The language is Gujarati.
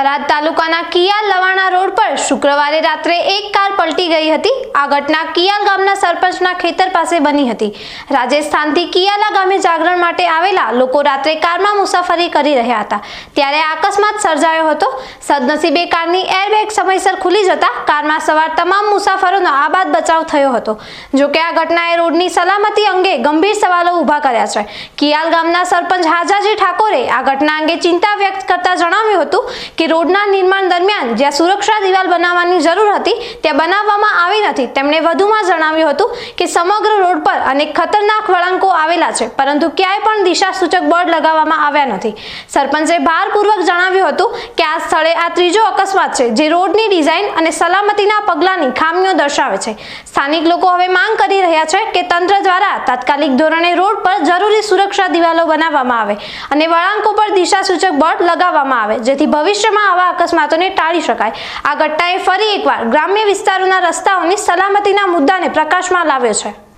થરાદ તાલુકાના કિયાલ લવાણા રોડ પર શુક્રવારે રાત્રે એક કાર પલટી ગઈ હતી. આ ઘટના કિયાલ ગામના સરપંચના ખેતર પાસે બની હતી. રાજસ્થાનથી કિયાલા ગામે જાગરણ માટે આવેલા લોકો રાત્રે કારમાં મુસાફરી કરી રહ્યા હતા. ત્યારે અકસ્માત સર્જાયો હતો. સદનસીબે કારની એરબેગ સમયસર ખુલી જતા કારમાં સવાર તમામ મુસાફરોનો આબાદ બચાવ થયો હતો. જોકે આ ઘટનાએ રોડની સલામતી અંગે ગંભીર સવાલો ઊભા કર્યા છે. કિયાલ ગામના સરપંચ હાજાજી ઠાકોરે આ ઘટના અંગે ચિંતા વ્યક્ત કરતા જણાવ્યું હતું કે રોડના નિર્માણ દરમિયાન જ્યાં સુરક્ષા દિવાલ બનાવવાની જરૂર હતી, ત્યાં બનાવવામાં આવી નથી. તેમણે વધુમાં જણાવ્યું હતું કે સમગ્ર રોડ પર અનેક ખતરનાક વળાંકો આવેલા છે, પરંતુ ક્યાંય પણ દિશા સૂચક બોર્ડ લગાવવામાં આવ્યા નથી. સરપંચે ભારપૂર્વક જણાવ્યું હતું કે આ સ્થળે આ ત્રીજો અકસ્માત છે, જે રોડની ડિઝાઇન અને સલામતીના પગલાંની ખામીઓ દર્શાવે છે. સ્થાનિક લોકો હવે માંગ કરી રહ્યા છે કે તંત્ર દ્વારા તાત્કાલિક ધોરણે રોડ પર જરૂરી સુરક્ષા દિવાલો બનાવવામાં આવે અને વળાંકો પર દિશા સૂચક બોર્ડ લગાવવામાં આવે, જેથી ભવિષ્યમાં આવા અકસ્માતોને ટાળી શકાય. આ ઘટનાએ ફરી એકવાર ગ્રામ્ય વિસ્તારોના રસ્તાઓની સલામતીના મુદ્દાને પ્રકાશમાં લાવ્યો છે.